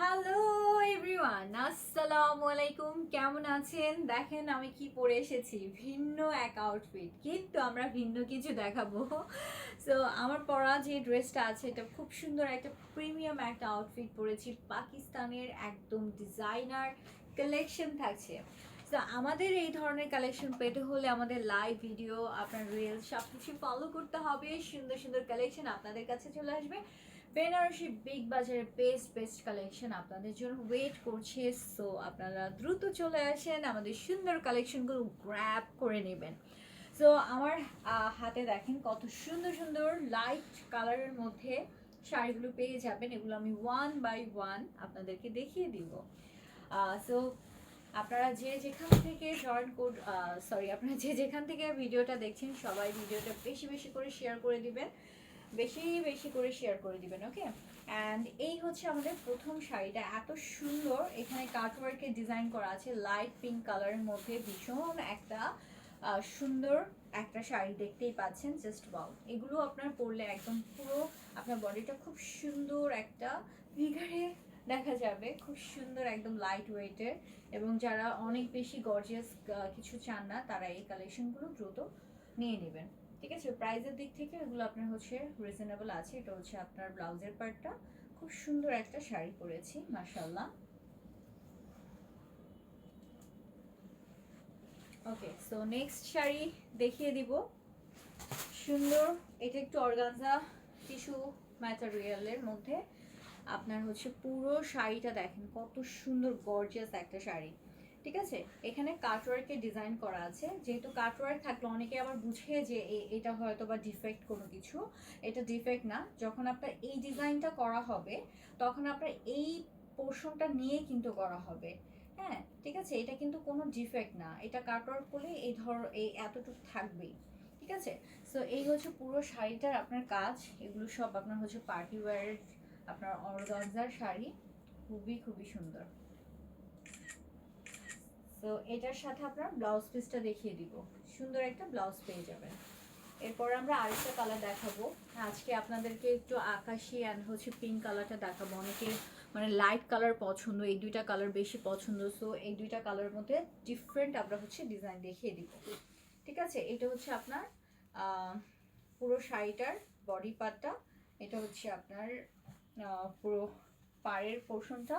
Hello everyone আসসালামু আলাইকুম কেমন আছেন? দেখেন আমি কি পরে এসেছি। ভিন্ন এক আউটফিট কিন্তু আমরা ভিন্ন কিছু দেখাবো। সো আমার পরা যে ড্রেসটা আছে, এটা খুব সুন্দর একটা প্রিমিয়াম একটা আউটফিট পরেছি। পাকিস্তানের একদম ডিজাইনার কালেকশন থাকছে। তো আমাদের এই ধরনের কালেকশন পেতে হলে আমাদের লাইভ ভিডিও আপনার রিলস সব কিছু ফলো করতে হবে। সুন্দর সুন্দর কালেকশন আপনাদের কাছে চলে আসবে। বেনারসি বিগ বাজারের বেস্ট বেস্ট কালেকশন আপনাদের জন্য ওয়েট করছে। সো আপনারা দ্রুত চলে আসেন, আমাদের সুন্দর কালেকশনগুলো গ্র্যাব করে নেবেন। সো আমার হাতে দেখেন কত সুন্দর সুন্দর লাইট কালারের মধ্যে শাড়িগুলো পেয়ে যাবেন। এগুলো আমি ওয়ান বাই ওয়ান আপনাদেরকে দেখিয়ে দিব। সো আপনারা যে যেখান থেকে জয়েন কোড সরি আপনারা যে যেখান থেকে ভিডিওটা দেখছেন, সবাই ভিডিওটা বেশি বেশি করে শেয়ার করে দিবেন। বেশি বেশি করে শেয়ার করে দিবেন ওকে অ্যান্ড এই হচ্ছে আমাদের প্রথম শাড়িটা। এত সুন্দর। এখানে কাটওয়ার্কের ডিজাইন করা আছে। লাইট পিঙ্ক কালারের মধ্যে ভীষণ একটা সুন্দর একটা শাড়ি দেখতেই পাচ্ছেন জাস্ট বাউ এগুলো আপনার পরলে একদম পুরো আপনার বডিটা খুব সুন্দর একটা ফিগারে দেখা যাবে। খুব সুন্দর একদম লাইট ওয়েটের এবং যারা অনেক বেশি গর্জিয়াস কিছু চান না, তারা এই কালেকশনগুলো দ্রুত নিয়ে নেবেন। ঠিক আছে? প্রাইসের দিক থেকে এগুলো আপনার হচ্ছে রিজনেবল আছে। এটা হচ্ছে আপনার ব্লাউজের পার্টটা খুব সুন্দর একটা শাড়ি পরেছি মাশাল্লাহ ওকে সো নেক্সট শাড়ি দেখিয়ে দিব। সুন্দর, এটা একটু অর্গানজা টিস্যু ম্যাটেরিয়ালের মধ্যে। আপনার হচ্ছে পুরো শাড়িটা দেখেন, কত সুন্দর গর্জিয়াস একটা শাড়ি। ঠিক আছে? এখানে কাটওয়ার্কে ডিজাইন করা আছে। যেহেতু কাটওয়ার্ক থাকলে অনেকে আবার বুঝে যে এটা হয়তো বা ডিফেক্ট কোনো কিছু। এটা ডিফেক্ট না। যখন আপনার এই ডিজাইনটা করা হবে, তখন আপনার এই পোর্শনটা নিয়ে কিন্তু করা হবে। হ্যাঁ? ঠিক আছে? এটা কিন্তু কোনো ডিফেক্ট না। এটা কাটওয়ার্ক করলে এই ধর, এই এতটুকু থাকবেই। ঠিক আছে? সো এই হচ্ছে পুরো শাড়িটার আপনার কাজ। এগুলো সব আপনার হচ্ছে পার্টি ওয়্যারের আপনার অর্গানজার শাড়ি। খুবই খুবই সুন্দর। তো এটার সাথে আপনার ব্লাউজ পিসটা দেখিয়ে দিব। সুন্দর একটা ব্লাউজ পেয়ে যাবেন। এরপর আমরা আরেকটা কালার দেখাবো। আজকে আপনাদেরকে একটু আকাশি অ্যান্ড হচ্ছে পিঙ্ক কালারটা দেখাবো। অনেকে মানে লাইট কালার পছন্দ, এই দুইটা কালার বেশি পছন্দ। সো এই দুইটা কালারের মধ্যে ডিফারেন্ট আমরা হচ্ছে ডিজাইন দেখিয়ে দিব। ঠিক আছে? এটা হচ্ছে আপনার পুরো শাড়িটার বডি পার্টটা এটা হচ্ছে আপনার পুরো পাড়ের পোর্শনটা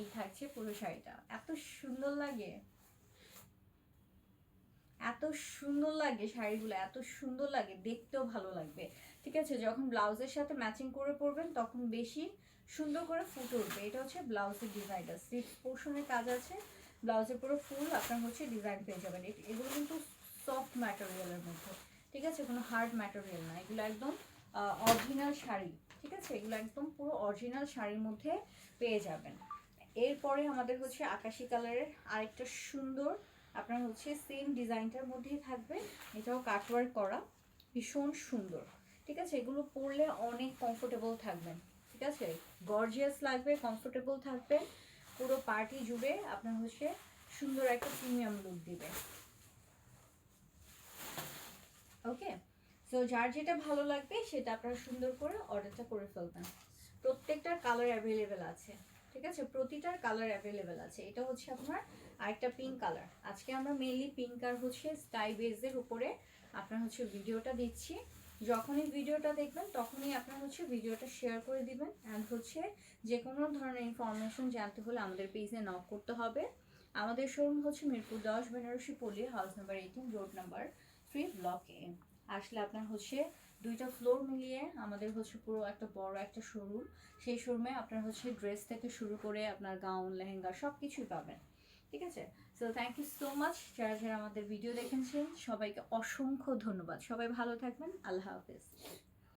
এই থাকছে পুরো শাড়িটা। এত সুন্দর লাগে। এত সুন্দর লাগে শাড়িগুলো, এত সুন্দর লাগে, দেখতেও ভালো লাগবে। ঠিক আছে, যখন ব্লাউজের সাথে ম্যাচিং করে পরবেন, তখন বেশি সুন্দর করে ফুটে উঠবে। এটা হচ্ছে ব্লাউজের ডিজাইনটা সিক্স পোর্শনের কাজ আছে, ব্লাউজের পুরো ফুল আপনার হচ্ছে ডিজাইন পেয়ে যাবেন এগুলো কিন্তু সফট ম্যাটেরিয়ালের মধ্যে। ঠিক আছে, কোনো হার্ড ম্যাটেরিয়াল না। এগুলো একদম অরিজিনাল শাড়ি। ঠিক আছে, এগুলো একদম পুরো অরিজিনাল শাড়ির মধ্যে পেয়ে যাবেন। এরপরে আমাদের হচ্ছে আকাশি কালারের আরেকটা সুন্দর, আপনার হচ্ছে সেম ডিজাইনটার মধ্যেই থাকবে। এটাও কাটওয়ার্ক করা, ভীষণ সুন্দর। ঠিক আছে? এগুলো পরলে অনেক কমফোর্টেবল থাকবেন। ঠিক আছে? গর্জিয়াস লাগবে কমফোর্টেবল থাকবে, পুরো পার্টি জুড়ে আপনার হচ্ছে সুন্দর একটা প্রিমিয়াম লুক দিবে। ওকে সো যার যেটা ভালো লাগবে, সেটা আপনারা সুন্দর করে অর্ডারটা করে ফেলবেন। প্রত্যেকটার কালার অ্যাভেলেবেল আছে। আছে, প্রতিটার কালার অ্যাভেলেবেল আছে। এটা হচ্ছে আপনার আরেকটা পিঙ্ক কালার আজকে আমরা মেনলি পিঙ্ক আর হচ্ছে স্কাই বেজের উপরে আপনার হচ্ছে ভিডিওটা দিচ্ছি। যখনই ভিডিওটা দেখবেন, তখনই আপনার হচ্ছে ভিডিওটা শেয়ার করে দিবেন অ্যান্ড হচ্ছে যে কোনো ধরনের ইনফরমেশন জানতে হলে আমাদের পেজে নক করতে হবে। আমাদের শোরুম হচ্ছে মিরপুর দশ, Benarasi Palli house number eighteen road number three block আসলে আপনার হচ্ছে দুইটা ফ্লোর মিলিয়ে আমাদের হচ্ছে পুরো একটা বড় একটা শোরুম সেই শোরুমে আপনার হচ্ছে ড্রেস থেকে শুরু করে আপনার গাউন লেহেঙ্গা সব কিছুই পাবেন। ঠিক আছে? So thank you so much যারা যারা আমাদের ভিডিও দেখেছেন। সবাইকে অসংখ্য ধন্যবাদ। সবাই ভালো থাকবেন। আল্লাহ হাফেজ।